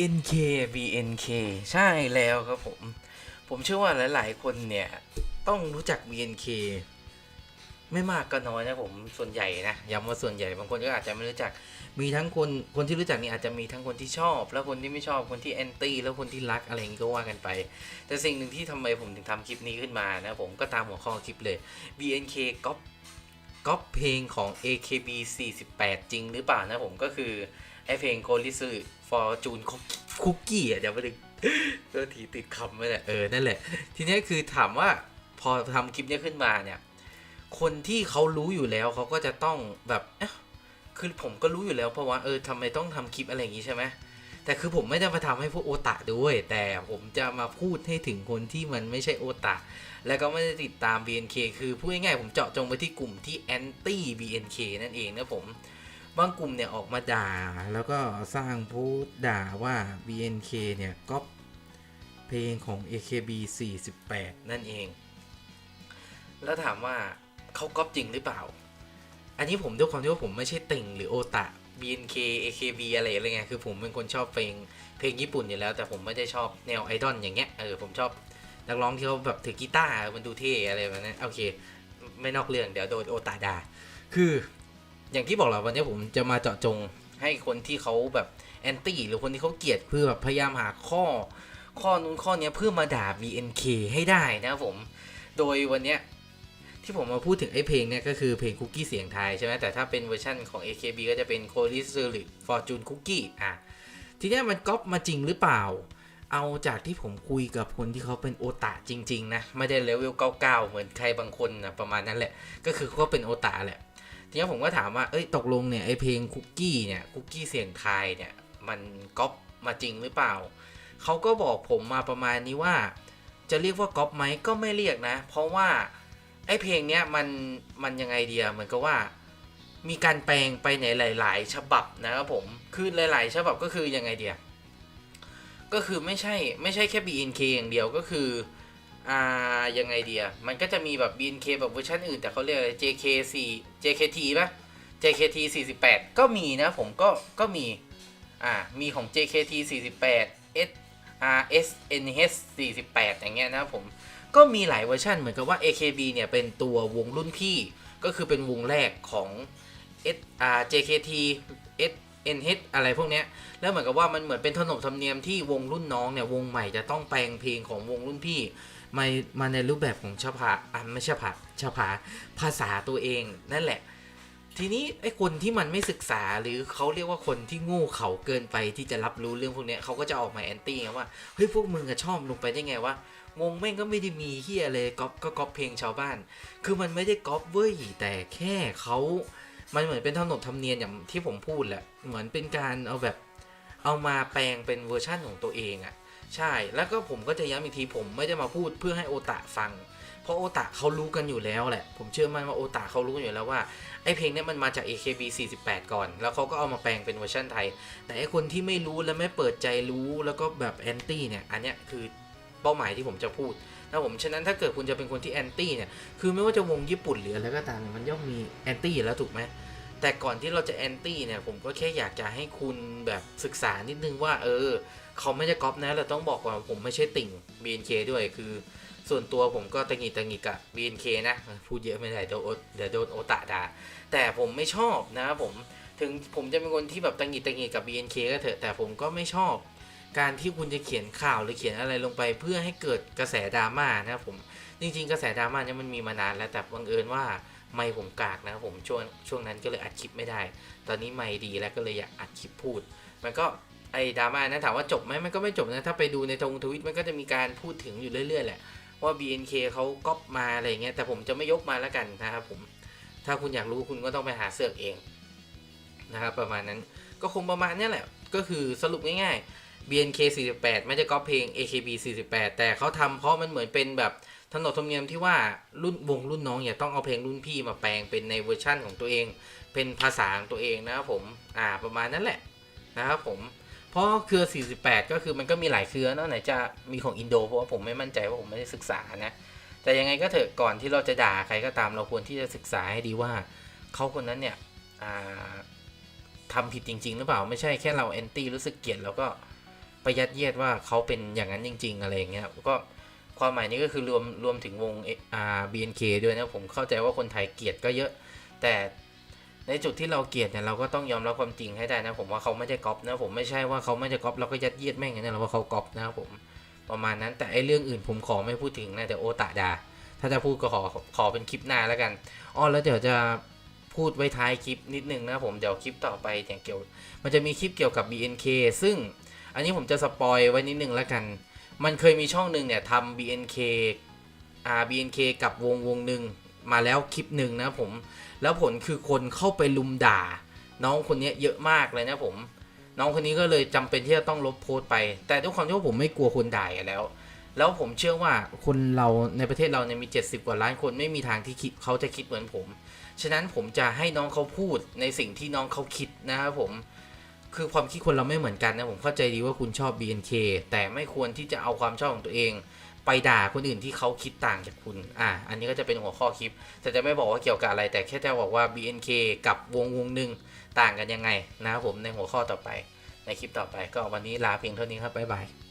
BNK BNK ใช่แล้วครับผม ผมเชื่อว่าหลาย ๆ คนเนี่ย ต้องรู้จัก BNK ไม่มากก็น้อยนะผมส่วนใหญ่นะย้ำว่าส่วนใหญ่บางคนก็อาจจะไม่รู้จักมีทั้งคนคนที่รู้จักนี่อาจจะมีทั้งคนที่ชอบ แล้วคนที่ไม่ชอบคนที่แอนตี้แล้วคนที่รักอะไรอย่างนี้ก็ว่ากันไป แต่สิ่งหนึ่งที่ทำไมผมถึงทำคลิปนี้ขึ้นมานะผมก็ตามหัวข้อคลิปเลย BNK ก๊อปก๊อปเพลงของ AKB 48 จริงหรือเปล่านะผมก็คือไอเพลง c o l i s Fortune Cookie อะเดี๋ยวไปดึงตัวทีติดคำไว้แหละเออนั่นแหละ ทีนี้คือถามว่าพอทำคลิปนี้ขึ้นมาเนี่ย คนที่เขารู้อยู่แล้วเขาก็จะต้องแบบเอะคือผมก็รู้อยู่แล้วเพราะว่าเออทำไมต้องทำคลิปอะไรอย่างงี้ใช่ไหมแต่คือผมไม่ได้มาทำให้พวกโอตะด้วย แต่ผมจะมาพูดให้ถึงคนที่มันไม่ใช่โอตะแล้วก็ไม่ได้ติดตาม BNK คือพูดง่ายๆผมเจาะจงไปที่กลุ่มที่แอนตี้ BNK นั่นเองนะผม บางกลุ่มเนี่ยออกมาด่า แล้วก็สร้างพสต์ด่าว่า BNK เนี่ยก๊อปเพลงของ AKB 48 นั่นเอง แล้วถามว่าเขาก๊อปจริงหรือเปล่า อันนี้ผมด้วยความที่ว่าผมไม่ใช่ติ่งหรือโอตะ BNK AKB อะไรอะไรเงี้ยคือผมเป็นคนชอบเพลงเพลงญี่ปุ่นอยู่แล้ว แต่ผมไม่ได้ชอบแนวไอดอลอย่างเงี้ยเออผมชอบนักร้องที่เขาแบบถือกีตาร์มันดูเท่อะไรแบบนั้นโอเค ไม่นอกเรื่องเดี๋ยวโดนโอตาด่าคือ อย่างที่บอกแหละวันนี้ผมจะมาเจาะจงให้คนที่เขาแบบแอนตี้หรือคนที่เขาเกลียดเพื่อแบบพยายามหาข้อ ข้อนู้นข้อเนี้ยเพื่อมาด่า BNK ให้ได้นะครับผม โดยวันเนี้ยที่ผมมาพูดถึงไอ้เพลงเนี่ยก็คือเพลงคุกกี้เสียงไทยใช่ไหมแต่ถ้าเป็นเวอร์ชั่นของ AKB ก็จะเป็น c o l i s e r i Fortune Cookie อะทีเนี้ยมันก๊อปมาจริงหรือเปล่า เอาจากที่ผมคุยกับคนที่เขาเป็นโอตาจริง ๆ นะ ไม่ได้เลเวล99เหมือนใครบางคนนะประมาณนั้นแหละ ก็คือเขาเป็นโอตาแหละ ทีนี้ผมก็ถามว่า เอ้ย ตกลงเนี่ยไอเพลงคุกกี้เนี่ยคุกกี้เสียงไทยเนี่ยมันก๊อปมาจริงหรือเปล่า เขาก็บอกผมมาประมาณนี้ว่า จะเรียกว่าก๊อปไหมก็ไม่เรียกนะ เพราะว่าไอเพลงเนี้ยมันมันยังไงเดียเหมือนกับว่า มีการแปลงไปในหลาย ๆ ฉบับนะครับผม คือหลาย ๆ ฉบับก็คือยังไงเดียก็คือไม่ใช่ไม่ใช่แค่ BNK อย่างเดียวก็คือ อ่ายังไงเดียมันก็จะมีแบบ BNK แบบเวอร์ชันอื่น แต่เขาเรียกอะไร JK4 JKT ป่ะ JKT 48 ก็มีนะผมก็ก็มี อ่า มีของ JKT 48 S R S N H 48 อย่างเงี้ยนะผม ก็มีหลายเวอร์ชันเหมือนกับว่า AKB เนี่ย เป็นตัววงรุ่นพี่ ก็คือเป็นวงแรกของ S R JKT S N H อะไรพวกเนี้ย แล้วเหมือนกับว่ามันเหมือนเป็นขนบธรรมเนียมที่วงรุ่นน้องเนี่ย วงใหม่จะต้องแปลงเพลงของวงรุ่นพี่ มามาในรูปแบบของฉภาอะไม่ใช่ฉภาฉภาภาษาตัวเองนั่นแหละ ทีนี้ไอ้คนที่มันไม่ศึกษาหรือเขาเรียกว่าคนที่โง่เขาเกินไปที่จะรับรู้เรื่องพวกนี้เขาก็จะออกมาแอนตี้ว่าเฮ้ยพวกมึงอะชอบลงไปได้ไงวะวงแม่งก็ไม่ได้มีเฮียเลยก๊อปก็ก๊อปเพลงชาวบ้าน คือมันไม่ได้ก๊อปเว้ยแต่แค่เขามันเหมือนเป็นขนบธรรมเนียมอย่างที่ผมพูดแหละ เหมือนเป็นการเอาแบบเอามาแปลงเป็นเวอร์ชั่นของตัวเองอะ ใช่แล้วก็ผมก็จะย้ำอีกทีผมไม่ได้มาพูดเพื่อให้โอตะฟัง เพราะโอตะเขารู้กันอยู่แล้วแหละ ผมเชื่อมั่นว่าโอตะเขารู้กันอยู่แล้วว่าไอเพลงนี้มันมาจาก AKB 48 ก่อน แล้วเขาก็เอามาแปลงเป็นเวอร์ชันไทย แต่ไอคนที่ไม่รู้และไม่เปิดใจรู้แล้วก็แบบแอนตี้เนี่ยอันเนี้ยคือเป้าหมายที่ผมจะพูดนะผมฉะนั้นถ้าเกิดคุณจะเป็นคนที่แอนตี้เนี่ยคือไม่ว่าจะวงญี่ปุ่นหรืออะไรก็ตามเนี่ยมันย่อมมีแอนตี้อยู่แล้วถูกไหม แต่ก่อนที่เราจะแอนตี้เนี่ยผมก็แค่อยากจะให้คุณแบบศึกษานิดนึงว่า เออ เขาไม่จะก๊อปนะเราต้องบอกก่อนว่าผมไม่ใช่ติ่ง BNK ด้วยคือ ส่วนตัวผมก็ตังหิดตังหงิดกับ BNK นะ พูดเยอะไม่ได้เดี๋ยวโอเดี๋ยวโดนโอตะด่าแต่ผมไม่ชอบนะครับผมถึงผมจะเป็นคนที่แบบตังหิดตังหงิดกับ BNK ก็เถอะแต่ผมก็ไม่ชอบ การที่คุณจะเขียนข่าวหรือเขียนอะไรลงไป เพื่อให้เกิดกระแสดราม่านะครับผมจริง ๆ กระแสดราม่าเนี่ยมันมีมานานแล้วแต่บังเอิญว่า ไม่ผมกากนะครับผมช่วงช่วงนั้นก็เลยอัดคลิปไม่ได้ ตอนนี้ไม่ดีแล้วก็เลยอยากอัดคลิปพูด มันก็ไอ้ดราม่านะถามว่าจบไหมมันก็ไม่จบนะถ้าไปดูในทงทวิตมันก็จะมีการพูดถึงอยู่เรื่อยๆแหละว่า BNK เขาก๊อปมาอะไรเงี้ยแต่ผมจะไม่ยกมาแล้วกันนะครับผมถ้าคุณอยากรู้คุณก็ต้องไปหาเสือกเองนะครับประมาณนั้นก็คงประมาณนี้แหละ ก็คือสรุปง่ายๆ BNK 48 ไม่ได้ก๊อปเพลง AKB 48 แต่เขาทำเพราะมันเหมือนเป็นแบบ ถนนธรรมเนียมที่ว่ารุ่นวงรุ่นน้องอย่าต้องเอาเพลงรุ่นพี่มาแปลงเป็นในเวอร์ชั่นของตัวเอง เป็นภาษาของตัวเองนะครับผมอ่าประมาณนั้นแหละนะครับผมเพราะเครือ 48 ก็คือมันก็มีหลายเครือเนอะไหนจะมีของอินโดเพราะว่าผมไม่มั่นใจว่าผมไม่ได้ศึกษานะแต่ยังไงก็เถอะก่อนที่เราจะด่าใครก็ตามเราควรที่จะศึกษาให้ดีว่าเขาคนนั้นเนี่ยอ่าทำผิดจริง ๆ หรือเปล่าไม่ใช่แค่เราแอนตี้รู้สึกเกลียดแล้วก็ไปยัดเยียดว่าเขาเป็นอย่างนั้นจริง ๆ อะไรอย่างเงี้ยก็ ความหมายนี้ก็คือรวมรวมถึงวงอ่า BNK ด้วยนะผมเข้าใจว่าคนไทยเกลียดก็เยอะ แต่ในจุดที่เราเกลียดเนี่ยเราก็ต้องยอมรับความจริงให้ได้นะผมว่าเขาไม่ได้ก๊อปนะผมไม่ใช่ว่าเขาไม่ได้ก๊อปเราก็ยัดเยียดแม่งอย่างนั้นเราว่าเขาก๊อปนะครับผมประมาณนั้นแต่ไอเรื่องอื่นผมขอไม่พูดถึงนะเดี๋ยวโอตะดาถ้าจะพูดก็ขอขอเป็นคลิปหน้าแล้วกันอ๋อแล้วเดี๋ยวจะพูดไว้ท้ายคลิปนิดนึงนะผมเดี๋ยวคลิปต่อไปเนี่ยเกี่ยว มันจะมีคลิปเกี่ยวกับ BNK ซึ่งอันนี้ผมจะสปอยไว้นิดนึงแล้วกัน มันเคยมีช่องหนึ่งเนี่ยทำ BNK อ่า BNK กับวงวงหนึ่งมาแล้วคลิปหนึ่งนะผม แล้วผลคือคนเข้าไปลุมด่า น้องคนนี้เยอะมากเลยนะผม น้องคนนี้ก็เลยจำเป็นที่จะต้องลบโพสต์ไป แต่ด้วยความที่ว่าผมไม่กลัวคนด่าแล้ว แล้วผมเชื่อว่าคนเราในประเทศเราเนี่ยมี 70 กว่าล้านคนไม่มีทางที่คิดเขาจะคิดเหมือนผม ฉะนั้นผมจะให้น้องเขาพูดในสิ่งที่น้องเขาคิดนะครับผม คือความคิดคนเราไม่เหมือนกันนะผมเข้าใจดีว่าคุณชอบ BNK แต่ไม่ควรที่จะเอาความชอบของตัวเอง ไปด่าคนอื่นที่เขาคิดต่างจากคุณ อะอันนี้ก็จะเป็นหัวข้อคลิป แต่จะไม่บอกว่าเกี่ยวกับอะไร แต่แค่จะบอกว่า BNK กับวงวงหนึ่งต่างกันยังไงนะครับผมในหัวข้อต่อไป ในคลิปต่อไปก็วันนี้ลาเพียงเท่านี้ครับบ๊ายบาย